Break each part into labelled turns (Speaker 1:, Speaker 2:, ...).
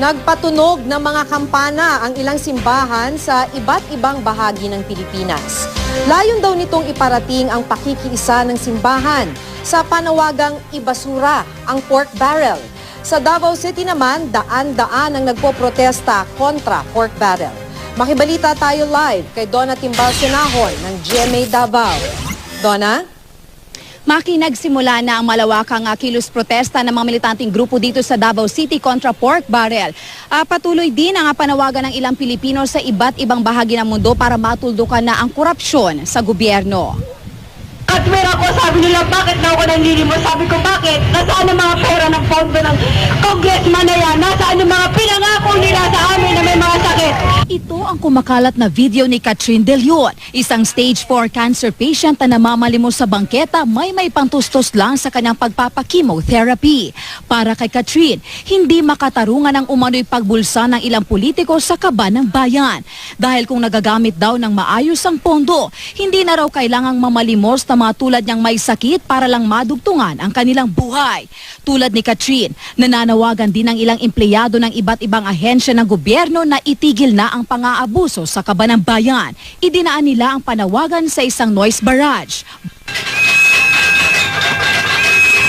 Speaker 1: Nagpatunog ng mga kampana ang ilang simbahan sa iba't ibang bahagi ng Pilipinas. Layon daw nitong iparating ang pakikiisa ng simbahan sa panawagang ibasura ang pork barrel. Sa Davao City naman, daan-daan ang nagpoprotesta kontra pork barrel. Makibalita tayo live kay Donna Timbal Sinahon ng GMA Davao. Donna?
Speaker 2: Maki nagsimula na ang malawakang ah, kilos protesta ng mga militanteng grupo dito sa Davao City kontra pork barrel. Ah, patuloy din ang panawagan ng ilang Pilipino sa iba't ibang bahagi ng mundo para matuldukan na ang korupsyon sa gobyerno.
Speaker 3: At meron ako, sabi nila, bakit daw ako nanlilimos? Sabi ko, bakit? Nasaan ang mga pera ng pondo ng congressman na yan? Nasaan ang mga pinangako nila sa amin na may mga sakit?
Speaker 2: Ito ang kumakalat na video ni Catherine De Leon, isang stage 4 cancer patient na namamalimos sa bangketa may may pantustos lang sa kanyang pagpapachemotherapy. Para kay Catherine, hindi makatarungan ang umano'y pagbulsa ng ilang politiko sa kaban ng bayan. Dahil kung nagagamit daw ng maayos ang pondo, hindi na raw kailangang mamalimos na mga tulad niyang may sakit para lang madugtungan ang kanilang buhay. Tulad ni Catherine, nananawagan din ng ilang empleyado ng iba't ibang ahensya ng gobyerno na itigil na ang pang-aabuso sa kabanang bayan. Idinaan nila ang panawagan sa isang noise barrage.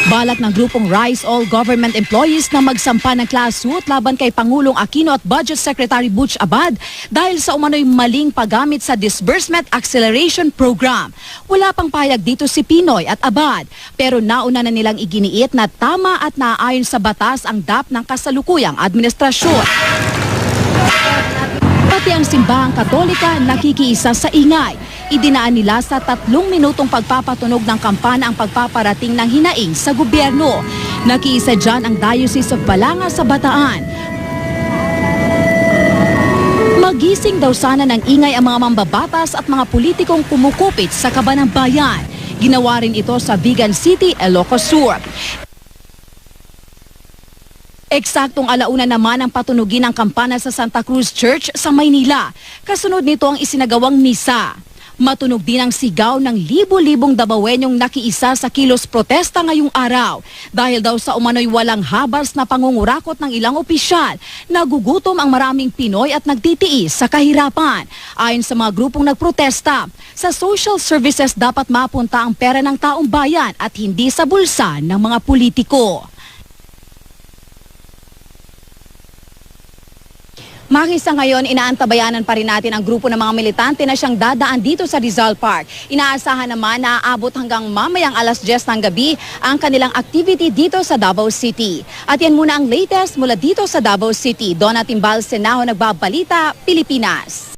Speaker 2: Balak ng grupong Rise All Government Employees na magsampa ng class suit laban kay Pangulong Aquino at Budget Secretary Butch Abad dahil sa umano'y maling paggamit sa Disbursement Acceleration Program. Wala pang payag dito si Pinoy at Abad pero nauna na nilang iginiit na tama at naaayon sa batas ang DAP ng kasalukuyang administrasyon. Pati ang simbahang katolika nakikiisa sa ingay. Idinaan nila sa tatlong minutong pagpapatunog ng kampana ang pagpaparating ng hinaing sa gobyerno. Nakiisa dyan ang Diocese of Balanga sa Bataan. Magising daw sana ng ingay ang mga mambabatas at mga politikong kumukupit sa kabanang bayan. Ginawa rin ito sa Vigan City, Ilocos Sur. Eksaktong alauna naman ang patunugin ng kampana sa Santa Cruz Church sa Maynila. Kasunod nito ang isinagawang misa. Matunog din ang sigaw ng libo-libong dabawenyong nakiisa sa kilos protesta ngayong araw. Dahil daw sa umano'y walang habas na pangungurakot ng ilang opisyal, nagugutom ang maraming Pinoy at nagtitiis sa kahirapan. Ayon sa mga grupong nagprotesta, sa social services dapat mapunta ang pera ng taong bayan at hindi sa bulsa ng mga politiko. Makisa ngayon, inaantabayanan pa rin natin ang grupo ng mga militante na siyang dadaan dito sa Rizal Park. Inaasahan naman na aabot hanggang mamayang alas 10 ng gabi ang kanilang activity dito sa Davao City. At yan muna ang latest mula dito sa Davao City. Donna Timbal Senaho nagbabalita, Pilipinas.